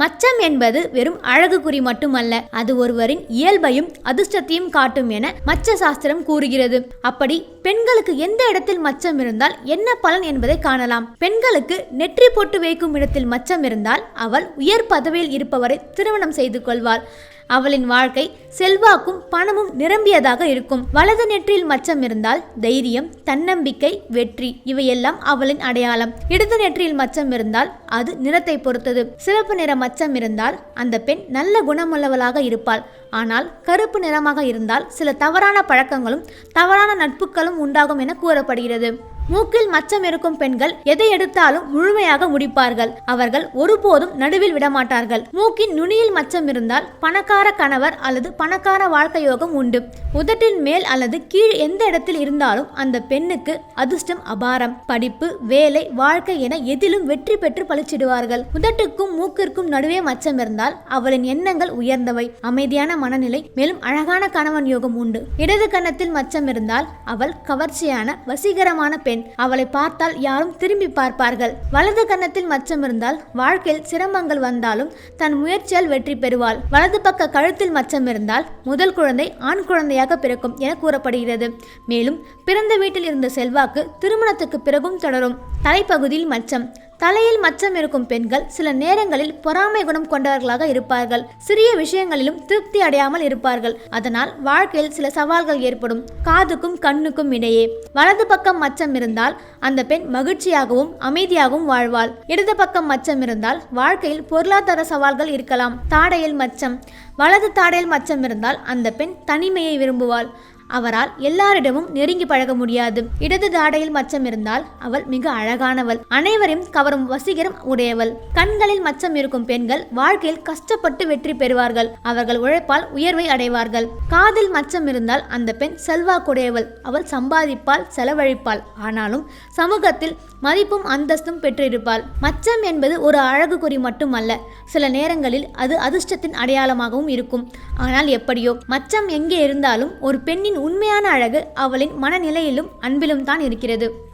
மச்சம் என்பது வெறும் அழகு குறி மட்டுமல்ல அது ஒருவரின் இயல்பையும் அதிர்ஷ்டத்தையும் காட்டும் என மச்ச சாஸ்திரம் கூறுகிறது. அப்படி பெண்களுக்கு எந்த இடத்தில் மச்சம் இருந்தால் என்ன பலன் என்பதை காணலாம். பெண்களுக்கு நெற்றி போட்டு வைக்கும் இடத்தில் மச்சம் இருந்தால் அவள் உயர் பதவியில் இருப்பவரை திருமணம் செய்து கொள்வாள். அவளின் வாழ்க்கை செல்வாக்கும் பணமும் நிரம்பியதாக இருக்கும். வலது நெற்றியில் மச்சம் இருந்தால் தைரியம் தன்னம்பிக்கை வெற்றி இவையெல்லாம் அவளின் அடையாளம். இடது நெற்றியில் மச்சம் இருந்தால் அது நிறத்தை பொறுத்தது. சிவப்பு நிற மச்சம் இருந்தால் அந்த பெண் நல்ல குணமுள்ளவளாக இருப்பாள். ஆனால் கருப்பு நிறமாக இருந்தால் சில தவறான பழக்கங்களும் தவறான நட்புகளும் உண்டாகும் என கூறப்படுகிறது. மூக்கில் மச்சம் இருக்கும் பெண்கள் எதை எடுத்தாலும் முழுமையாக முடிப்பார்கள். அவர்கள் ஒருபோதும் நடுவில் விடமாட்டார்கள். மூக்கின் நுனியில் மச்சம் இருந்தால் பணக்கார கணவர் அல்லது பணக்கார வாழ்க்கை யோகம் உண்டு. உதட்டின் மேல் அல்லது கீழ் எந்த இடத்தில் இருந்தாலும் அந்த பெண்ணுக்கு அதிர்ஷ்டம் அபாரம். படிப்பு வேலை வாழ்க்கை என எதிலும் வெற்றி பெற்று பழிச்சிடுவார்கள். உதட்டுக்கும் மூக்கிற்கும் நடுவே மச்சம் இருந்தால் அவளின் எண்ணங்கள் உயர்ந்தவை. அமைதியான மனநிலை மேலும் அழகான கணவன் யோகம் உண்டு. இடது கன்னத்தில் மச்சம் இருந்தால் அவள் கவர்ச்சியான வசீகரமான பெண் அவளை பார்த்தால் யாரும் திரும்பி பார்ப்பார்கள். வலது கன்னத்தில் மச்சம் இருந்தால் வாழ்க்கையில் சிரமங்கள் வந்தாலும் தன் முயற்சியால் வெற்றி பெறுவாள். வலது பக்க கழுத்தில் மச்சம் இருந்தால் முதல் குழந்தை ஆண் குழந்தையாக பிறக்கும் என கூறப்படுகிறது. மேலும் பிறந்த வீட்டில் இருந்த செல்வாக்கு திருமணத்துக்கு பிறகும் தொடரும். தலைப்பகுதியில் மச்சம். தலையில் மச்சம் இருக்கும் பெண்கள் சில நேரங்களில் பொறாமை குணம் கொண்டவர்களாக இருப்பார்கள். சிறிய விஷயங்களிலும் திருப்தி அடையாமல் இருப்பார்கள். அதனால் வாழ்க்கையில் சில சவால்கள் ஏற்படும். காதுக்கும் கண்ணுக்கும் இடையே வலது பக்கம் மச்சம் இருந்தால் அந்த பெண் மகிழ்ச்சியாகவும் அமைதியாகவும் வாழ்வாள். இடது பக்கம் மச்சம் இருந்தால் வாழ்க்கையில் பொருளாதார சவால்கள் இருக்கலாம். தாடையில் மச்சம். வலது தாடையில் மச்சம் இருந்தால் அந்த பெண் தனிமையை விரும்புவாள். அவரால் எல்லாரிடமும் நெருங்கி பழக முடியாது. இடது தாடையில் மச்சம் இருந்தால் அவள் மிக அழகானவள். அனைவரையும் கவரும் வசீகரம் உடையவள். கண்களில் மச்சம் இருக்கும் பெண்கள் வாழ்க்கையில் கஷ்டப்பட்டு வெற்றி பெறுவார்கள். அவர்கள் உழைப்பால் உயர்வை அடைவார்கள். காதில் மச்சம் இருந்தால் அந்த பெண் செல்வாக்குடையவள். அவள் சம்பாதிப்பால் செலவழிப்பாள். ஆனாலும் சமூகத்தில் மதிப்பும் அந்தஸ்தும் பெற்றிருப்பாள். மச்சம் என்பது ஒரு அழகு குறி மட்டுமல்ல. சில நேரங்களில் அது அதிர்ஷ்டத்தின் அடையாளமாகவும் இருக்கும். ஆனால் எப்படியோ மச்சம் எங்கே இருந்தாலும் ஒரு பெண்ணின் உண்மையான அழகு அவளின் மனநிலையிலும் அன்பிலும் தான் இருக்கிறது.